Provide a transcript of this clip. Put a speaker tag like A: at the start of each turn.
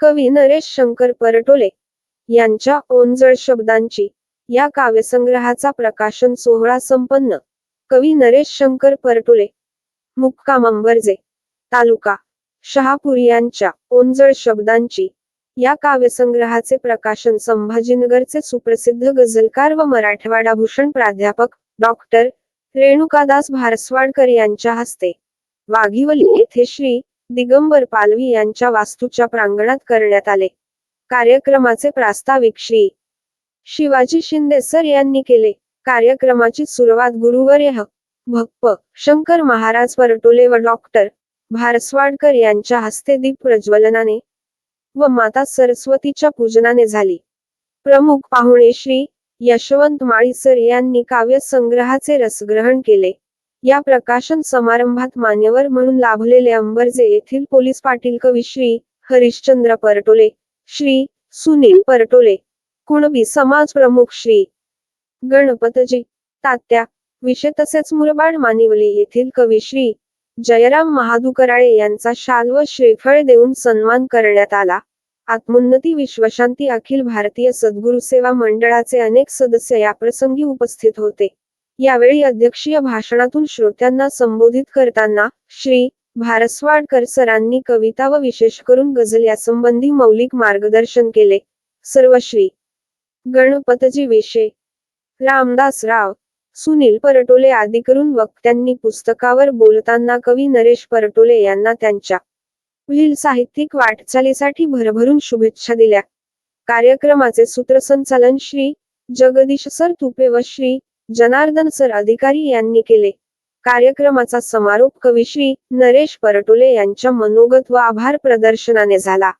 A: कवी नरेश शंकर परटोले यांच्या ओंजळ शब्दांची या काव्यसंग्रहाचा प्रकाशन सोहळा संपन्न. कवी नरेश शंकर परटोले मुक्काम अंबरजे तालुका शहापूर यांच्या ओंजळ शब्दांची या काव्यसंग्रहाचे प्रकाशन संभाजीनगरचे सुप्रसिद्ध गझलकार व मराठवाडा भूषण प्राध्यापक डॉक्टर रेणुकादास भारस्वाडकर यांच्या हस्ते. वाघिवली येथे श्री दिगंबर पालवी यांच्या वास्तूच्या प्रांगणात करण्यात आले. कार्यक्रमाचे प्रास्ताविक श्री. शिवाजी शिंदे सर यांनी केले. कार्यक्रमाची सुरुवात गुरुवर्य भक्प शंकर महाराज परटोले व डॉक्टर भारस्वाडकर यांच्या हस्ते दीप प्रज्वलनाने व माता सरस्वतीच्या पूजनाने झाली. प्रमुख पाहुणे श्री यशवंत माळी सर यांनी काव्य संग्रहाचे रसग्रहण केले. या प्रकाशन समारंभात मान्यवर म्हणून लाभलेले अंबरजे येथील पोलीस पाटील कवी श्री हरिश्चंद्र परटोले श्री सुनील परटोले कुणबी समाज प्रमुख श्री गणपतजी तात्या विषय तसेच मुरबाड मानिवली येथील कवी श्री जयराम महादुकराळे यांचा शाल व श्रीफळ देऊन सन्मान करण्यात आला. आत्मोन्नती विश्वशांती अखिल भारतीय सद्गुरू सेवा मंडळाचे अनेक सदस्य याप्रसंगी उपस्थित होते. यावेळी अध्यक्षीय भाषणातून श्रोत्यांना संबोधित करताना श्री भारस्वाडकर सरांनी कविता व विशेष करून गझल यासंबंधी मौलिक मार्गदर्शन केले. सर्व श्री. गणपतजी विषय रामदास राव. सुनील परटोले आदी करून वक्त्यांनी पुस्तकावर बोलताना कवी नरेश परटोले यांना त्यांच्या पुढील साहित्यिक वाटचालीसाठी भरभरून शुभेच्छा दिल्या. कार्यक्रमाचे सूत्रसंचालन श्री जगदीश सर तुपे व श्री जनार्दन सर अधिकारी यांनी केले. कार्यक्रमाचा समारोप कविश्री नरेश परटोले यांच्या मनोगत व आभार प्रदर्शनाने झाला.